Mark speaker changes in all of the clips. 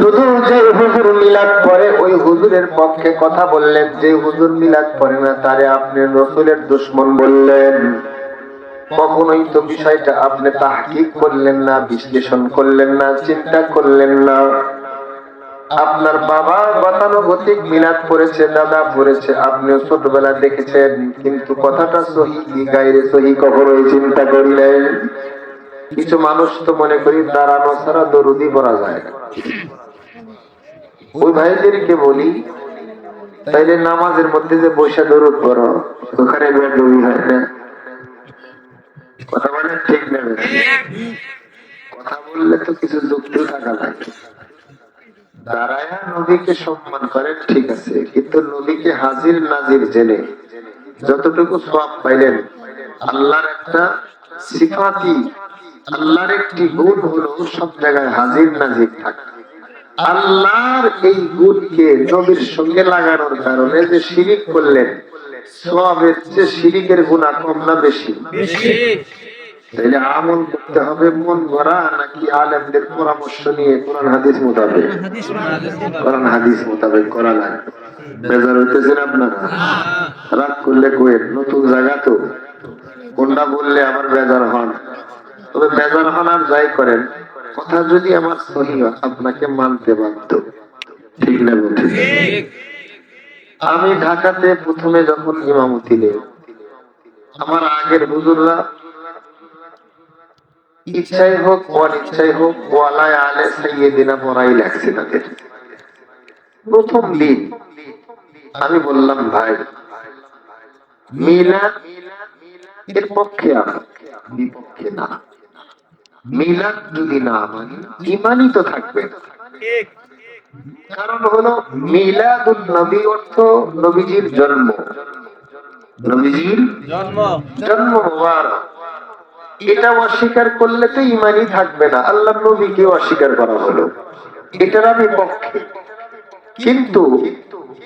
Speaker 1: শুধু যে হুজুর মিলাদ পরে ওই হুজুরের পক্ষে কথা বললেন যে হুজুর মিলাদ পরে না, তারে আপনি রসুলের দুশ্মন বললেন। কখনোই তো বিষয়টা আপনি তাহকিক করলেন না, বিশ্লেষণ করলেন না, চিন্তা করলেন না। আপনার বাবা গতানুগতিক মিলাদ পড়েছে, দাদা পড়েছে, আপনিও ছোটবেলা দেখেছেন, কিন্তু কথাটা সহি গাইরে সহি কখনোই চিন্তা করলেন। কিছু মানুষ তো মনে করি দাঁড়ানো ছাড়া দরুদি পড়া যায় না। ওই ভাইদেরকে বলি, তাইলে নামাজের মধ্যে যে বৈশা দরুদ পড়ো, ওখানে হয় না। কথা বলে ঠিক কথা বললে তো কিছু থাকা লাগে। সম্মান ঠিক আছে, কিন্তু হাজির নাজির জেনে যতটুকু পাইলেন, আল্লাহর একটা সিফাতি, আল্লাহর একটি গুণ হলো সব জায়গায় হাজির নাজির থাকা। আল্লাহর এই গুণকে নবীর সঙ্গে লাগানোর কারণে যে শিরিক করলেন সবের চেয়ে শিরিকের গুণা কম না বেশি? তাইলে আমল করতে হবে মন ভরা নাকি আলেমদের পরামর্শ নিয়ে কোরআন হাদিস মোতাবেক? কোরআন হাদিস মোতাবেক। করা লাগে বেজার হইতেছেন আপনারা? রাগ করলে কোয়েন নতুন জায়গা তো। কোনটা বললে আমার বেজার হন? তবে বেজার হন আর যাই করেন কথা যদি আমার সহি আপনাকে মানতে বাধ্য। ঠিক না আমি ঢাকাতে প্রথমে যখন ইমামতি নেই, আমার আগের হুজুররা ইচ্ছাই হোক, অনিচ্ছাই হোক, ওয়ালায় আলে সাইয়েদিনা পড়াই লাগছে তাদের। প্রথম দিন আমি বললাম, ভাই মিলা এর পক্ষে বিপক্ষে না। মিলাদ যদি না মানি ইমানই তো থাকবে। কারণ হলো মিলাদুল নবী অর্থ নবীজির জন্ম। নবীজির
Speaker 2: জন্ম।
Speaker 1: জন্ম মোবারক। এটা অস্বীকার করলে তো ইমানই থাকবে না। আল্লাহ নবীকে অস্বীকার করা হলো। এটার আমি পক্ষে। কিন্তু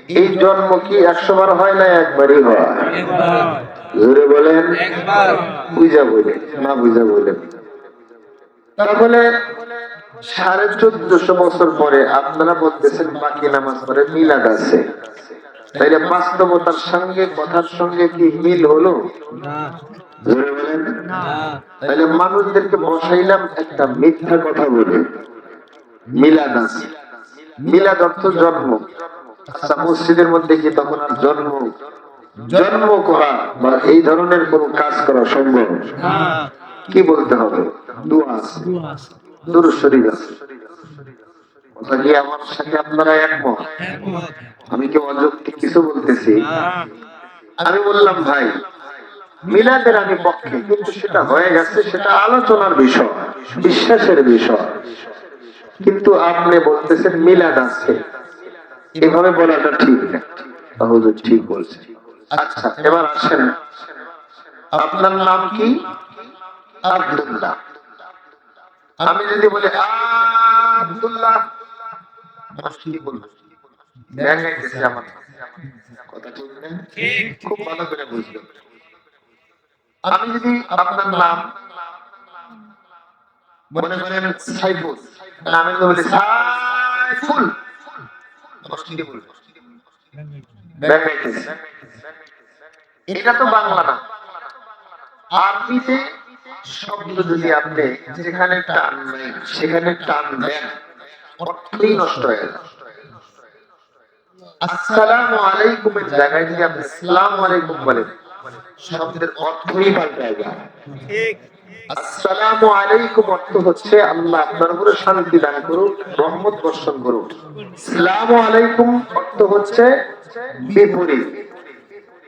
Speaker 1: এই জন্ম কি একশো বার হয় না একবারই হয়? জোরে বলেন। বুঝা বলে না বুঝা বলেন তাহলে সাড়ে চোদ্দশো বছর পরে আপনারা বলতেছেন বাকি নামাজ পরে মিলাদ আছে। তাইলে বাস্তবতার সঙ্গে কথার সঙ্গে কি মিল হলো? তাহলে মানুষদেরকে বসাইলাম একটা মিথ্যা কথা বলে। মিলাদ আছে। মিলাদ অর্থ জন্ম। আচ্ছা মসজিদের মধ্যে কি তখন আর জন্ম? জন্ম করা বা এই ধরনের কোন কাজ করা সম্ভব? কি বলতে হবে? আমি কি কিছু বলতেছি? আমি বললাম, ভাই, মিলাদের আমি পক্ষে, কিন্তু সেটা হয়ে গেছে, সেটা আলোচনার বিষয়, বিশ্বাসের বিষয়। কিন্তু আপনি বলতেছেন মিলাদ আছে। এভাবে বলাটা ঠিক না। ঠিক বলছে। আচ্ছা এবার আসেন। আপনার নাম কি? আব্দুল্লাহ। আমি যদি বলি আব্দুল্লাহ কি বলব ব্যাঙ্গাইতেছে আমার। কথা ঠিক খুব ভালো করে বুঝলো। আমি যদি আপনার নাম মনে করেন সাইফুল নামে বলি সাইফুল মানুষ বলব ব্যাঙ্গাইতেছে এটা তো বাংলা না। আরবিতে শব্দ যদি আপনি যেখানে টান নেই সেখানে টান দেন অর্থই নষ্ট হয়ে যায় আসসালামু আলাইকুমের জায়গায় যদি আপনি আসসালামু আলাইকুম বলেন শব্দের অর্থই পাল্টায় যায়
Speaker 2: ঠিক।
Speaker 1: আসসালামু আলাইকুম অর্থ হচ্ছে আল্লাহ আপনার উপরে শান্তি দান করুন রহমত বর্ষণ করুন আসসালামু আলাইকুম অর্থ হচ্ছে বিপরীত।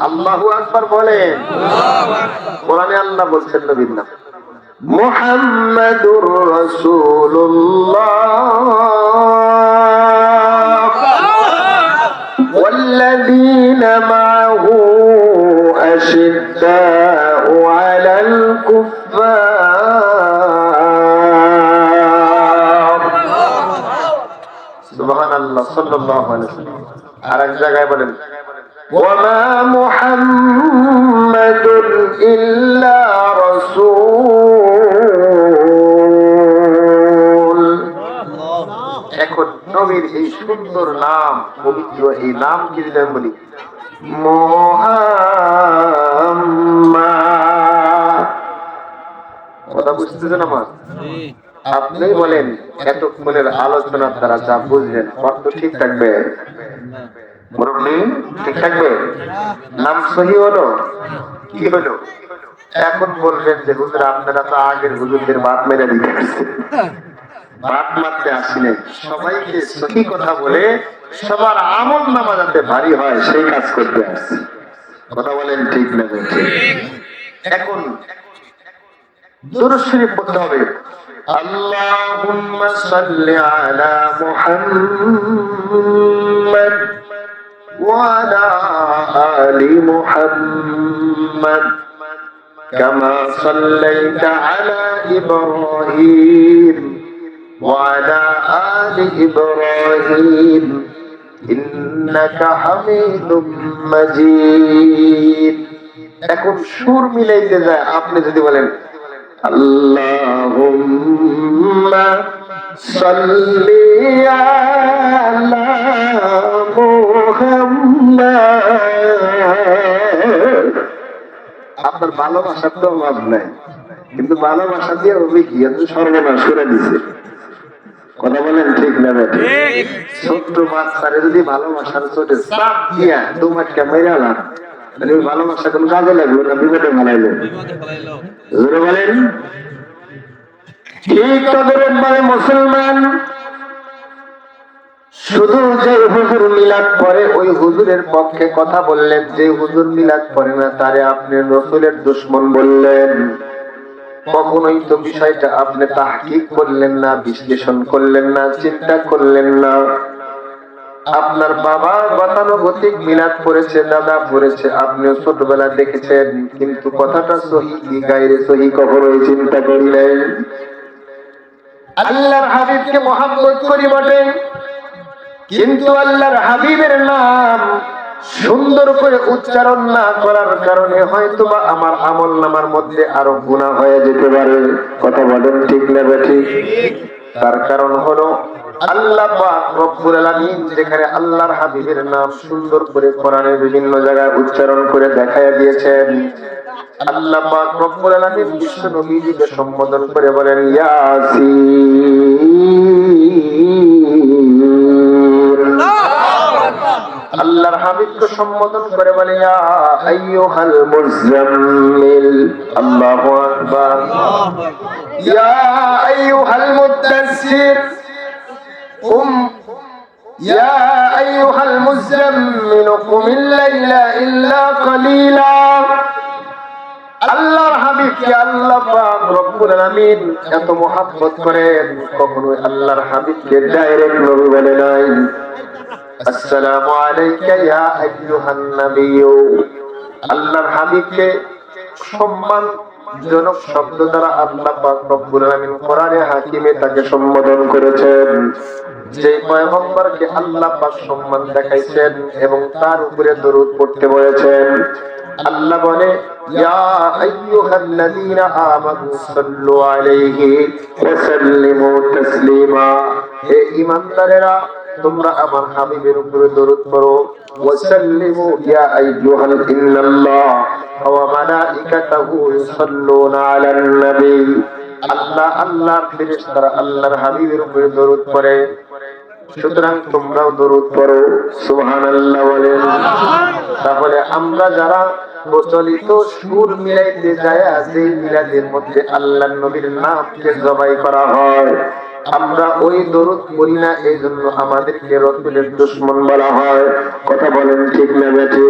Speaker 1: আল্লাহু আকবার বলেন কোরআনে আল্লাহ বলছেন নবীর নাম মুহাম্মাদুর রাসূলুল্লাহ والذين معه أشداء على الكفار سبحان الله صلى الله عليه وسلم আর এক জায়গায় বলেন وما محمد إلا رسول এখন নবীর এই সুন্দর নাম পবিত্র এই নাম কি যদি আমি বলি মোহাম্মদ কথা বুঝতেছেন আমার আপনি বলেন এতক্ষণের আলোচনার দ্বারা যা বুঝলেন অর্থ ঠিক থাকবে মুরব্বী, ঠিক থাকবে? নাম সহি হলো? কি হলো? এখন বলবেন যে, হুজুর, আপনারা তো আগের হুজুরদের বাদ মেরে দিতে বাদ মারতে আসিনি। সবাইকে সহি কথা বলে সবার আমল নামা যাতে ভারী হয়, সেই কাজ করতে আসছে। কথা বলেন ঠিক না এখন দুরূদ শরীফ পড়তে হবে। আল্লাহুম্মা সাল্লি আলা মুহাম্মাদ। ওয়া আলা আলি মুহাম্মাদ كما صليت على إبراهيم وعلى آل إبراهيم إنك حميد مجيد এখন সুর মিলাইতে যায় আপনি যদি বলেন আল্লাহুম্মা সাল্লি আলা মুহাম্মাদ। আপনার ভালোবাসার তো অভাব নাই কিন্তু ভালোবাসা দিয়ে হবে কি সর্বনাশ করে দিছে। কথা বলেন ঠিক না ছোট্ট বাচ্চারে যদি ভালোবাসার ছোটে চাপ দিয়া মেরালাম তাহলে ওই ভালোবাসা কোন কাজে লাগল না? বিপদে ফেলাইলো। জোরে বলেন। ঠিক তাদের মানে মুসলমান শুধু যে হুজুর মিলাদ পরে ওই হুজুরের পক্ষে কথা বললেন। যে হুজুর মিলাদ পরে না তারে আপনি রসুলের দুশ্মন বললেন। কখনোই তো বিষয়টা আপনি তাহকিক করলেন না বিশ্লেষণ করলেন না চিন্তা করলেন না। আপনার বাবা গতানুগতিক মিলাদ পড়েছে, দাদা পড়েছে, আপনিও ছোটবেলা দেখেছেন, কিন্তু কথাটা সহি গাইরে সহি কখনোই চিন্তা করলেন আল্লাহর হাবিবকে মহাব্বত করি বটে, কিন্তু আল্লাহর হাবিবের নাম সুন্দর করে উচ্চারণ না করার কারণে হয়তো বা আমার আমল নামার মধ্যে আরও গুণা হয়ে যেতে পারে। কথা বলেন ঠিক না ঠিক? তার কারণ হলো করে উচ্চারণ করে দিয়েছেন। আল্লাহ সম্বোধন করে বলেন আল্লাহর হাবিবকে সম্বোধন করে বলে ইয়া আইয়ুহাল মুজাম্মিল আল্লাহু উম, ইয়া আইয়ুহাল মুজাম্মিল কুমিল লাইলা ইল্লা কলিলা। আল্লাহর হাবিবকে আল্লাহ এত মহব্বত করেন, কখনোই আল্লাহর হাবিবকে জনক শব্দ দ্বারা আল্লাহ পাক রব্বুল আলামিন কোরআনে হাকিমে তাকে সম্বোধন করেছেন। যে পয়গম্বরকে আল্লাহ পাক সম্মান দেখাইছেন এবং তার উপরে দরুদ পড়তে বলেছেন, আল্লাহ বলে, ইয়া আইয়ুহাল্লাযীনা আমানু সাল্লু আলাইহি ওয়া সাল্লিমু তাসলিমা। হে ঈমানদারেরা তোমরা আমার হাবিবের উপরে দরুদ পড়ো। ওয়াসাল্লিমু ইয়া আইয়ুহাল ইন্নাল্লাহ ওয়া আলান নবী। আল্লাহ আল্লাহর ফেরেশতারা আল্লাহর হাবিবের উপরে দরুদ পড়ে। সুতরাং তোমরাও দরুদ সুবহানাল্লাহ বলেন। তাহলে আমরা যারা প্রচলিত সুর মিলাইতে যায় যে মিলাদের মধ্যে আল্লাহ নবীর নামকে জবাই করা হয়। আমরা ওই দরুদ করি না, এই জন্য আমাদেরকে রসুলের দুশ্মন বলা হয়। কথা বলেন ঠিক না বেঠে?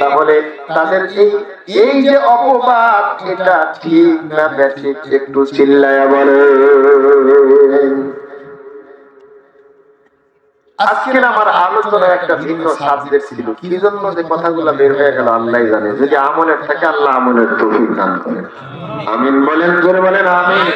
Speaker 1: তাহলে তাদের এই এই যে অপবাদ, এটা ঠিক না বেঠে? একটু চিল্লায়া করেন আমিন বলেন, জোরে বলেন, আমিন।